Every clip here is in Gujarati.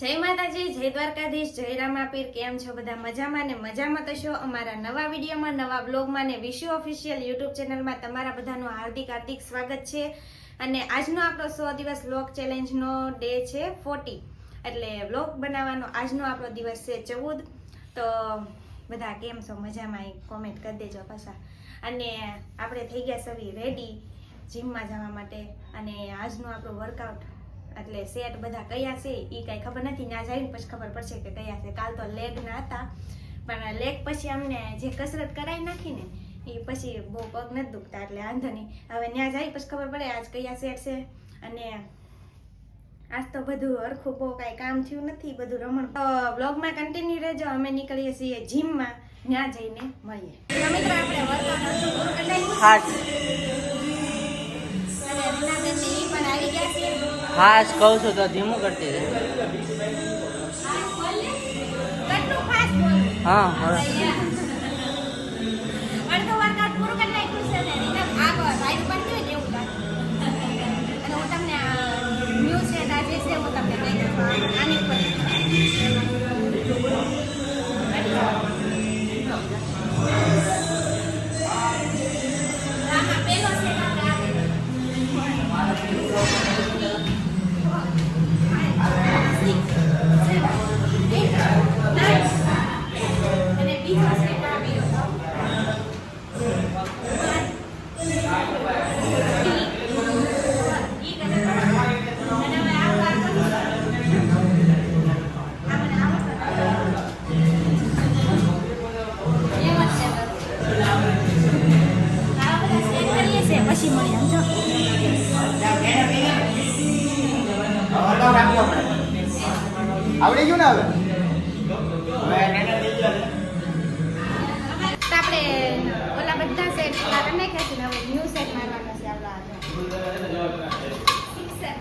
જય માતાજી, જય દ્વારકાધીશ, જય રામાપીર, કેમ છો બધા મજામાં ને મજામાં તો છો? અમારા નવા વિડીયોમાં, નવા બ્લોગમાં ને વિશ્વ ઓફિશિયલ યુટ્યુબ ચેનલમાં તમારા બધાનું હાર્દિક હાર્દિક સ્વાગત છે. અને આજનો આપણો સો દિવસ બ્લોગ ચેલેન્જનો ડે છે ફોર્ટી. એટલે બ્લોગ બનાવવાનો આજનો આપણો દિવસ છે ચૌદ. તો બધા કેમ છો? મજામાં? એ કોમેન્ટ કરી દેજો પાછા. અને આપણે થઈ ગયા સવી રેડી જીમમાં જવા માટે. અને આજનું આપણું વર્કઆઉટ એટલે સેટ બધા કયા છે એ કાંઈ ખબર નથી ના જઈને પછી ખબર પડશે કે કયા છે. કાલ તો લેગ ના હતા, પણ લેગ પછી અમને જે કસરત કરાવી નાખી ને એ પછી બહુ પગ નથી દુખતા, એટલે વાંધો નહીં. હવે ત્યાં જાય પછી ખબર પડે આજ કયા સેટ છે. અને આજ તો બધું હરખું બહુ કાંઈ કામ થયું નથી, બધું રમણ. તો બ્લોગમાં કન્ટિન્યુ રહેજો, અમે નીકળીએ છીએ જીમમાં ત્યાં જઈને મળીએ. મિત્રો, આપણે વર્કઆઉટ હાશ કહું છું તો ધીમું કરતી રહે. હા હવે ને હવે આપણે ઓલા બધા સેટ પૂરા કરી નાખ્યા છે હવે ન્યૂ સેટ મારવાનો છે આપણો આજે Six set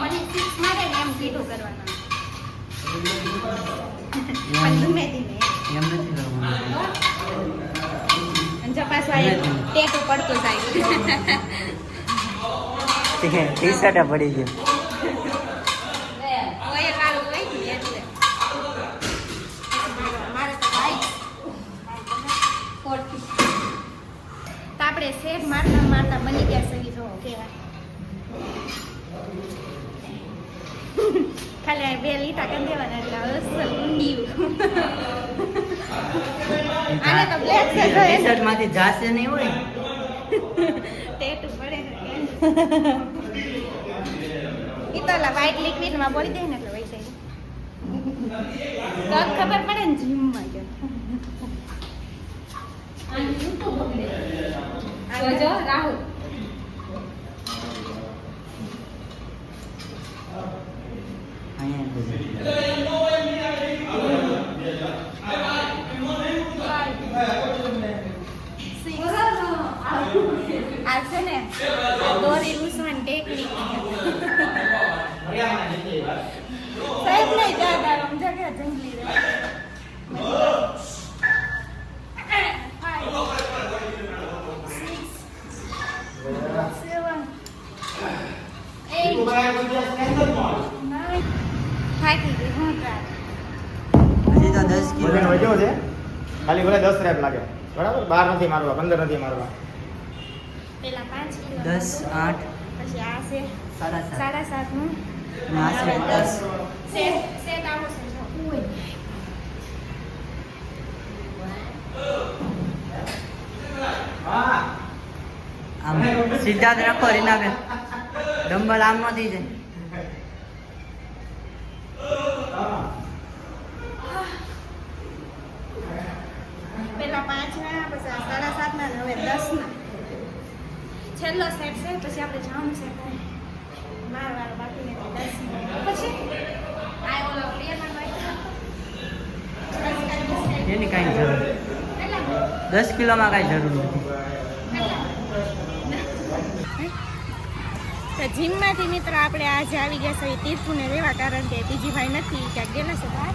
મને મારે એમ કીધું કરવાનું. ધીમે ધીમે એમ નથી કરવાનું. અને જો પાછું આ એક ટેટુ પડતું જાય. ટી શર્ટ પડી ગયું આપણે સેટ મારતા મારતા બની ગયા? સગી જો કેવા ખાલી બે લીટા કરી દેવાના એટલે અસલ ઊંડી આને તો બ્લેક શર્ટમાંથી જાશે નહીં હોય? ટેટુ પડે એ તો લા વ્હાઇટ લિક્વિડમાં બોલી દે ને એટલે વૈસે તો ખબર પડે ને જીમમાં જો આ જો, રાહુલ અહીંયા આ છે ને આ દોરી લૂસવાની ટેકનિક સાહેબ નહીં દાદા આમ જગ્યા જંગલી રહે થાકી ગઈ હું ટ્રાય વજન વધ્યો છે ખાલી ભલે દસ રેપ લાગે. બરાબર? બાર નથી મારવા પંદર નથી મારવા. પેલા પાંચ કિલો દસ. આઠ. પછી આ છે. સાડા સાત. નું અને છે દસ. સેટ સેટ આવો છે સીધા જ રાખો રીનાબેન ડંબલ આમ નથી જાય પેલા પાંચ ના પછી આ સાડા સાત ના ને હવે દસ ના છેલ્લો સેટ છે પછી આપણે જવાનું છે માર વાર બાકી નથી દસ પછી આ ઓલો બે માં એની કાંઈ જરૂર. દસ કિલોમાં કાંઈ જરૂર નથી તો જીમમાંથી મિત્ર આપણે આજે આવી ગયા છે તીર્થુને લેવા કારણ કે બીજી ભાઈ નથી ક્યાંક ગયેલા છે બહાર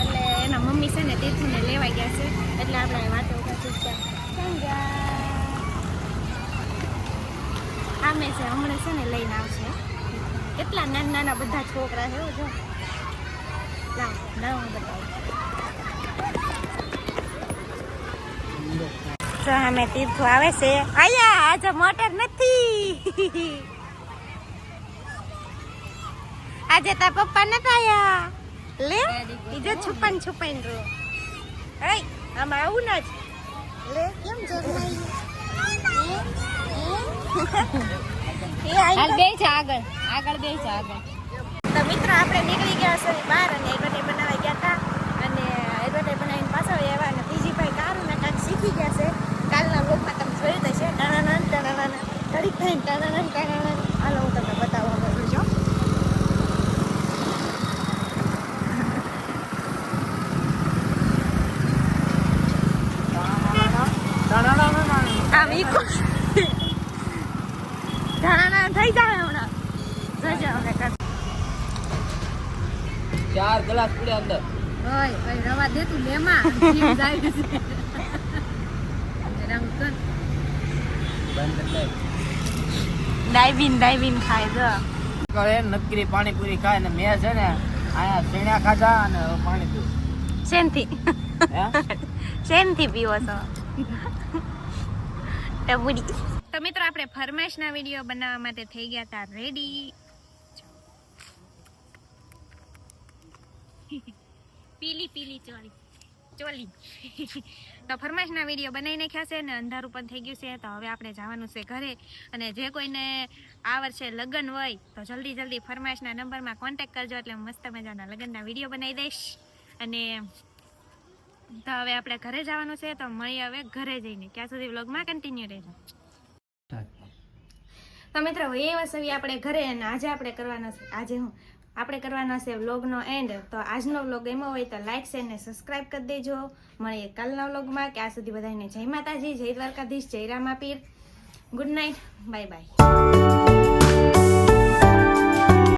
એટલે એના મમ્મી છે ને તીર્થુને લેવા ગયા છે એટલે આપણે વાતો ઊભા થઈ સમજ્યા સામે છે, હમણાં છે ને લઈને આવશે. કેટલા નાના નાના બધા છોકરા છે જો. બતાવું. તીર્થો આવે છે. આયા, આજે મોટર નથી. આજે તાર પપ્પા નતા આયા. લે ઈજો છુપન છુપાઈન રો એય આમાં આવું ના જ લે, કેમ જરમાઈ હાલ બે છે આગળ. આગળ બે છે આગળ. તો મિત્રો આપણે નીકળી ગયા છે બહાર અને એડવર્ટાઈ બનાવવા ગયા હતા. અને એડવર્ટાઈ બનાવીને પાછા આવ્યા અને બીજી ભાઈ કારું ને કાંઈક શીખી ગયા છે. કાલના બ્લોગમાં તમે જોયું તો છે ટણાના ટણાના ઘડીક થઈને ટણાના ટણાના હાલો હું તમને બતાવવા માંગુ છું. આમ ઈકો ટણાના થઈ જાય હમણાં જોજો હવે કર ચાર ગ્લાસ પડ્યા અંદર. ઓય ઓય રવા દે તું લેમાં જીવ જાય છે રંગ કર ડાઈવિન ડાઈવિન ખાય જો કરે નકરી પાણીપુરી ખાય ને મેં છે ને આયા સીણ્યા ખાધા અને હવે પાણી પીવું શેનથી? હે? શેનથી પીવો છો? ટબુડી. તો મિત્રો, આપણે ફરમાઈશના વીડિયો બનાવવા માટે થઈ ગયા હતા રેડી પીલી પીલી, ચોલી. ચોલી. તો ફરમાઈશના વીડિયો બનાવી નાખ્યા છે ને અંધારું પણ થઈ ગયું છે, તો હવે આપણે જવાનું છે ઘરે. અને જે કોઈને આ વર્ષે લગ્ન હોય, તો જલ્દી જલ્દી ફરમાઈશના નંબરમાં કોન્ટેક કરજો, એટલે મસ્ત મજાના લગ્નના વીડિયો બનાવી દઈશ. અને તો હવે આપણે ઘરે જવાનું છે, તો મળીએ હવે ઘરે જઈને. ત્યાં સુધી વ્લોગમાં કન્ટિન્યુ રહેજો. તો મિત્રો, એ વસવી આપણે ઘરે અને આજે આપણે કરવાનો છે. આજે હું, આપણે કરવાનો છે વ્લોગનો એન્ડ તો આજનો વ્લોગ એમાં હોય તો લાઈક શેર ને સબસ્ક્રાઇબ કરી દેજો. મળીએ કાલના વ્લોગમાં આ સુધી બધાને જય માતાજી, જય દ્વારકાધીશ, જય Ramapir. Good night bye bye